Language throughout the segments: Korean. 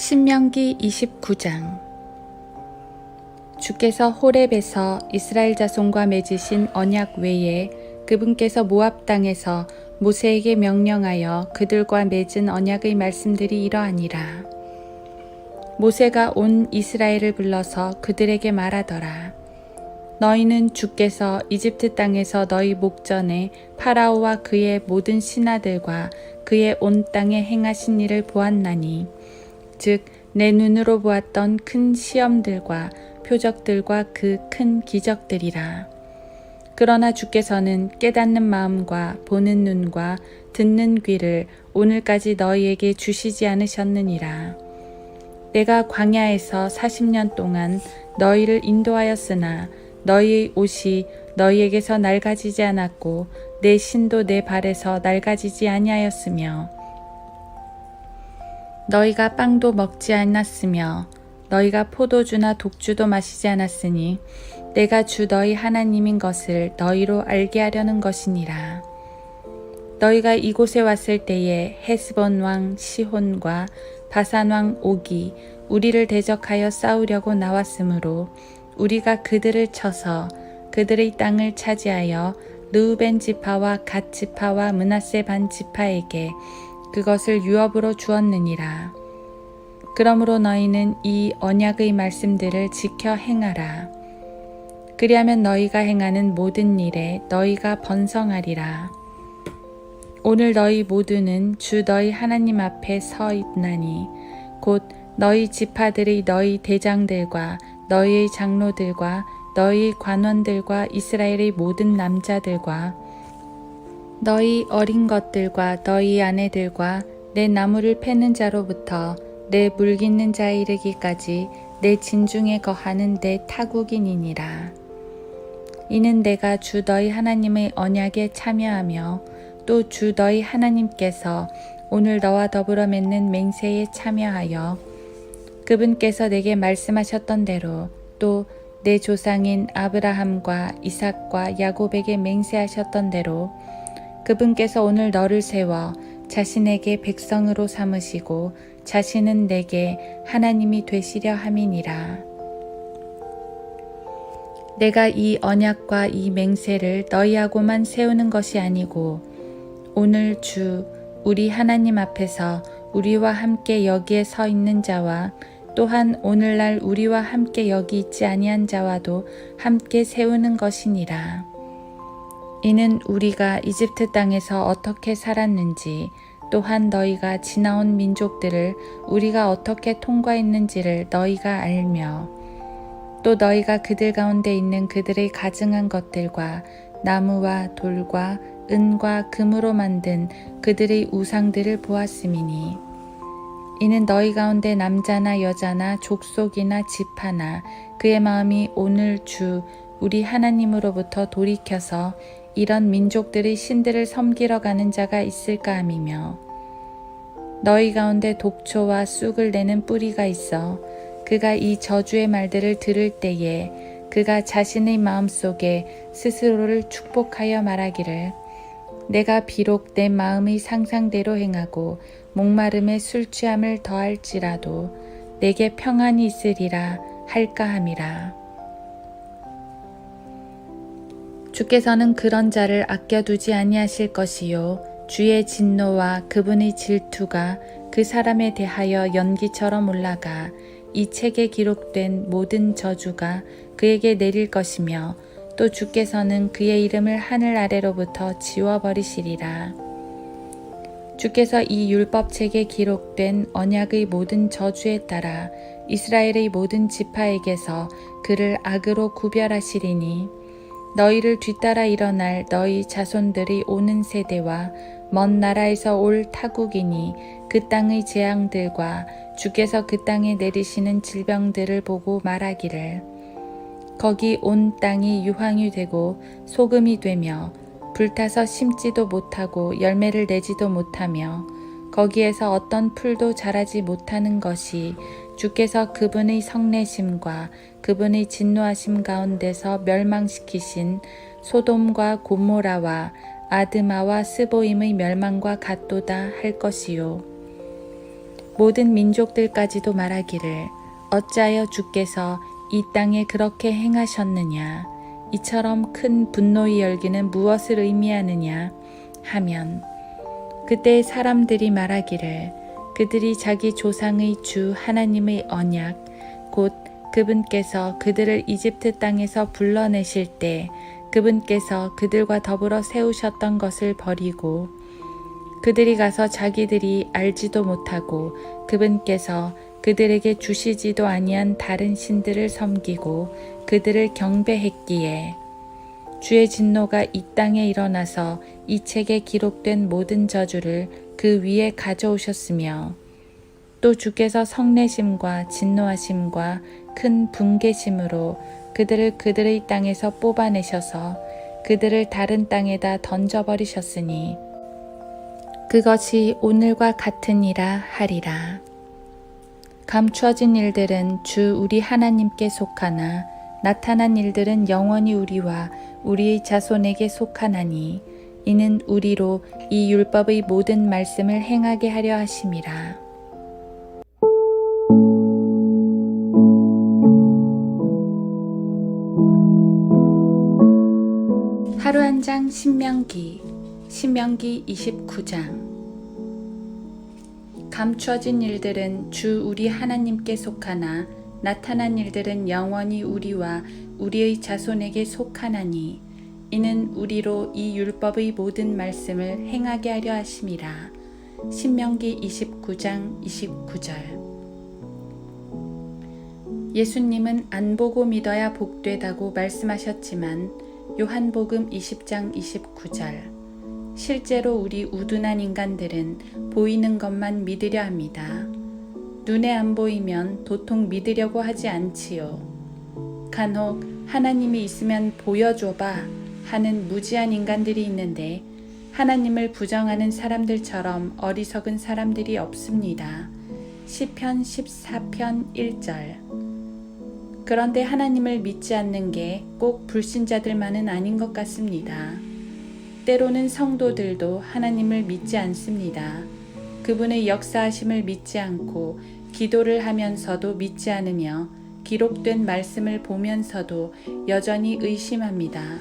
신명기 29장 주께서 호렙에서 이스라엘 자손과 맺으신 언약 외에 그분께서 모압 땅에서 모세에게 명령하여 그들과 맺은 언약의 말씀들이 이러하니라. 모세가 온 이스라엘을 불러서 그들에게 말하더라. 너희는 주께서 이집트 땅에서 너희 목전에 파라오와 그의 모든 신하들과 그의 온 땅에 행하신 일을 보았나니 즉 내 눈으로 보았던 큰 시험들과 표적들과 그 큰 기적들이라. 그러나 주께서는 깨닫는 마음과 보는 눈과 듣는 귀를 오늘까지 너희에게 주시지 않으셨느니라. 내가 광야에서 40년 동안 너희를 인도하였으나 너희의 옷이 너희에게서 낡아지지 않았고 내 신도 내 발에서 낡아지지 아니하였으며 너희가 빵도 먹지 않았으며 너희가 포도주나 독주도 마시지 않았으니 내가 주 너희 하나님인 것을 너희로 알게 하려는 것이니라. 너희가 이곳에 왔을 때에 헤스본 왕 시혼과 바산 왕 옥이 우리를 대적하여 싸우려고 나왔으므로 우리가 그들을 쳐서 그들의 땅을 차지하여 르우벤 지파와 갓 지파와 문하세 반 지파에게 그것을 유업으로 주었느니라. 그러므로 너희는 이 언약의 말씀들을 지켜 행하라. 그리하면 너희가 행하는 모든 일에 너희가 번성하리라. 오늘 너희 모두는 주 너희 하나님 앞에 서 있나니 곧 너희 지파들의 너희 대장들과 너희의 장로들과 너희 관원들과 이스라엘의 모든 남자들과 너희 어린 것들과 너희 아내들과 내 나무를 패는 자로부터 내 물깃는 자에 이르기까지 내 진중에 거하는 내 타국인이니라. 이는 내가 주 너희 하나님의 언약에 참여하며 또 주 너희 하나님께서 오늘 너와 더불어 맺는 맹세에 참여하여 그분께서 내게 말씀하셨던 대로 또 내 조상인 아브라함과 이삭과 야곱에게 맹세하셨던 대로 그분께서 오늘 너를 세워 자신에게 백성으로 삼으시고 자신은 내게 하나님이 되시려 함이니라. 내가 이 언약과 이 맹세를 너희하고만 세우는 것이 아니고 오늘 주 우리 하나님 앞에서 우리와 함께 여기에 서 있는 자와 또한 오늘날 우리와 함께 여기 있지 아니한 자와도 함께 세우는 것이니라. 이는 우리가 이집트 땅에서 어떻게 살았는지 또한 너희가 지나온 민족들을 우리가 어떻게 통과했는지를 너희가 알며 또 너희가 그들 가운데 있는 그들의 가증한 것들과 나무와 돌과 은과 금으로 만든 그들의 우상들을 보았음이니 이는 너희 가운데 남자나 여자나 족속이나 집하나 그의 마음이 오늘 주 우리 하나님으로부터 돌이켜서 이런 민족들의 신들을 섬기러 가는 자가 있을까 함이며 너희 가운데 독초와 쑥을 내는 뿌리가 있어 그가 이 저주의 말들을 들을 때에 그가 자신의 마음속에 스스로를 축복하여 말하기를 내가 비록 내 마음의 상상대로 행하고 목마름에 술 취함을 더할지라도 내게 평안이 있으리라 할까 함이라. 주께서는 그런 자를 아껴두지 아니하실 것이요 주의 진노와 그분의 질투가 그 사람에 대하여 연기처럼 올라가 이 책에 기록된 모든 저주가 그에게 내릴 것이며 또 주께서는 그의 이름을 하늘 아래로부터 지워버리시리라. 주께서 이 율법책에 기록된 언약의 모든 저주에 따라 이스라엘의 모든 지파에게서 그를 악으로 구별하시리니 너희를 뒤따라 일어날 너희 자손들이 오는 세대와 먼 나라에서 올 타국이니 그 땅의 재앙들과 주께서 그 땅에 내리시는 질병들을 보고 말하기를. 거기 온 땅이 유황이 되고 소금이 되며 불타서 심지도 못하고 열매를 내지도 못하며 거기에서 어떤 풀도 자라지 못하는 것이 주께서 그분의 성내심과 그분의 진노하심 가운데서 멸망시키신 소돔과 고모라와 아드마와 스보임의 멸망과 같도다 할 것이요. 모든 민족들까지도 말하기를 어찌하여 주께서 이 땅에 그렇게 행하셨느냐 이처럼 큰 분노의 열기는 무엇을 의미하느냐 하면 그때 사람들이 말하기를 그들이 자기 조상의 주 하나님의 언약 곧 그분께서 그들을 이집트 땅에서 불러내실 때 그분께서 그들과 더불어 세우셨던 것을 버리고 그들이 가서 자기들이 알지도 못하고 그분께서 그들에게 주시지도 아니한 다른 신들을 섬기고 그들을 경배했기에 주의 진노가 이 땅에 일어나서 이 책에 기록된 모든 저주를 그 위에 가져오셨으며 또 주께서 성내심과 진노하심과 큰 분개심으로 그들을 그들의 땅에서 뽑아내셔서 그들을 다른 땅에다 던져버리셨으니 그것이 오늘과 같으니라 하리라. 감추어진 일들은 주 우리 하나님께 속하나 나타난 일들은 영원히 우리와 우리의 자손에게 속하나니 이는 우리로 이 율법의 모든 말씀을 행하게 하려 하심이라. 하루 한 장 신명기 신명기 29장 감추어진 일들은 주 우리 하나님께 속하나 나타난 일들은 영원히 우리와 우리의 자손에게 속하나니 이는 우리로 이 율법의 모든 말씀을 행하게 하려 하심이라. 신명기 29장 29절. 예수님은 안 보고 믿어야 복되다고 말씀하셨지만 요한복음 20장 29절. 실제로 우리 우둔한 인간들은 보이는 것만 믿으려 합니다. 눈에 안 보이면 도통 믿으려고 하지 않지요. 간혹 하나님이 있으면 보여줘봐 하는 무지한 인간들이 있는데 하나님을 부정하는 사람들처럼 어리석은 사람들이 없습니다. 시편 14편 1절 그런데 하나님을 믿지 않는 게 꼭 불신자들만은 아닌 것 같습니다. 때로는 성도들도 하나님을 믿지 않습니다. 그분의 역사하심을 믿지 않고 기도를 하면서도 믿지 않으며 기록된 말씀을 보면서도 여전히 의심합니다.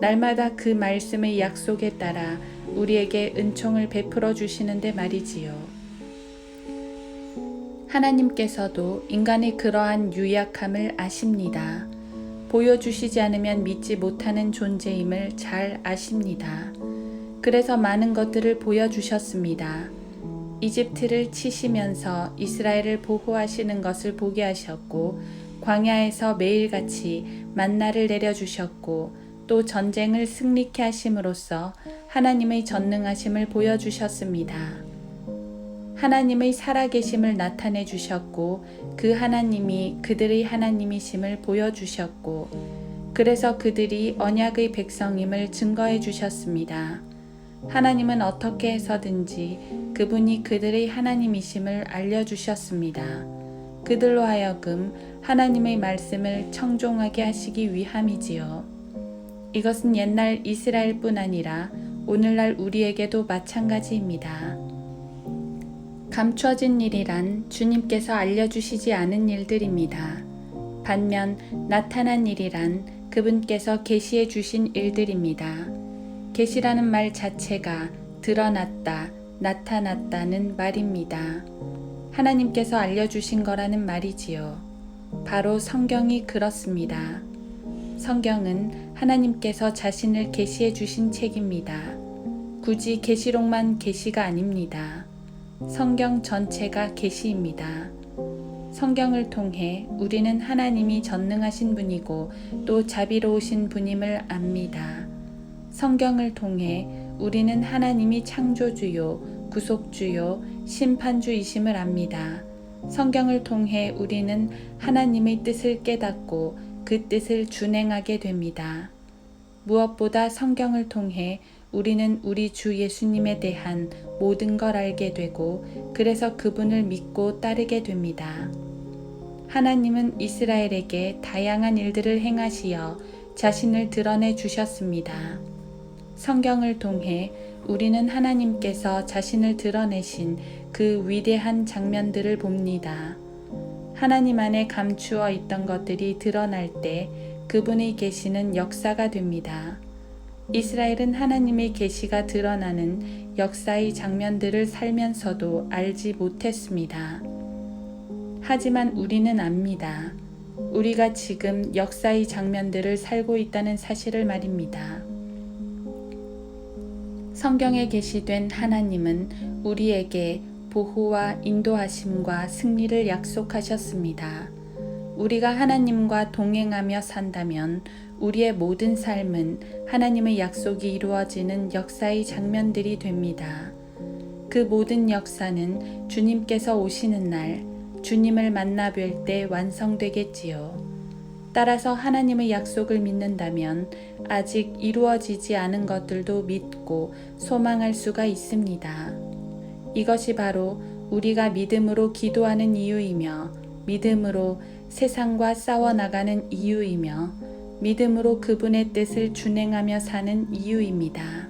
날마다 그 말씀의 약속에 따라 우리에게 은총을 베풀어 주시는데 말이지요. 하나님께서도 인간의 그러한 유약함을 아십니다. 보여주시지 않으면 믿지 못하는 존재임을 잘 아십니다. 그래서 많은 것들을 보여주셨습니다. 이집트를 치시면서 이스라엘을 보호하시는 것을 보게 하셨고, 광야에서 매일같이 만나를 내려주셨고, 또 전쟁을 승리케 하심으로써 하나님의 전능하심을 보여주셨습니다. 하나님의 살아계심을 나타내 주셨고 그 하나님이 그들의 하나님이심을 보여주셨고 그래서 그들이 언약의 백성임을 증거해 주셨습니다. 하나님은 어떻게 해서든지 그분이 그들의 하나님이심을 알려주셨습니다. 그들로 하여금 하나님의 말씀을 청종하게 하시기 위함이지요. 이것은 옛날 이스라엘 뿐 아니라 오늘날 우리에게도 마찬가지입니다. 감춰진 일이란 주님께서 알려주시지 않은 일들입니다. 반면 나타난 일이란 그분께서 계시해 주신 일들입니다. 계시라는 말 자체가 드러났다, 나타났다는 말입니다. 하나님께서 알려주신 거라는 말이지요. 바로 성경이 그렇습니다. 성경은 하나님께서 자신을 계시해 주신 책입니다. 굳이 계시록만 계시가 아닙니다. 성경 전체가 계시입니다. 성경을 통해 우리는 하나님이 전능하신 분이고 또 자비로우신 분임을 압니다. 성경을 통해 우리는 하나님이 창조주요, 구속주요, 심판주이심을 압니다. 성경을 통해 우리는 하나님의 뜻을 깨닫고 그 뜻을 준행하게 됩니다. 무엇보다 성경을 통해 우리는 우리 주 예수님에 대한 모든 걸 알게 되고 그래서 그분을 믿고 따르게 됩니다. 하나님은 이스라엘에게 다양한 일들을 행하시어 자신을 드러내 주셨습니다. 성경을 통해 우리는 하나님께서 자신을 드러내신 그 위대한 장면들을 봅니다. 하나님 안에 감추어 있던 것들이 드러날 때 그분의 계시는 역사가 됩니다. 이스라엘은 하나님의 계시가 드러나는 역사의 장면들을 살면서도 알지 못했습니다. 하지만 우리는 압니다. 우리가 지금 역사의 장면들을 살고 있다는 사실을 말입니다. 성경에 계시된 하나님은 우리에게 보호와 인도하심과 승리를 약속하셨습니다. 우리가 하나님과 동행하며 산다면 우리의 모든 삶은 하나님의 약속이 이루어지는 역사의 장면들이 됩니다. 그 모든 역사는 주님께서 오시는 날, 주님을 만나 뵐 때 완성되겠지요. 따라서 하나님의 약속을 믿는다면 아직 이루어지지 않은 것들도 믿고 소망할 수가 있습니다. 이것이 바로 우리가 믿음으로 기도하는 이유이며 믿음으로 세상과 싸워나가는 이유이며 믿음으로 그분의 뜻을 준행하며 사는 이유입니다.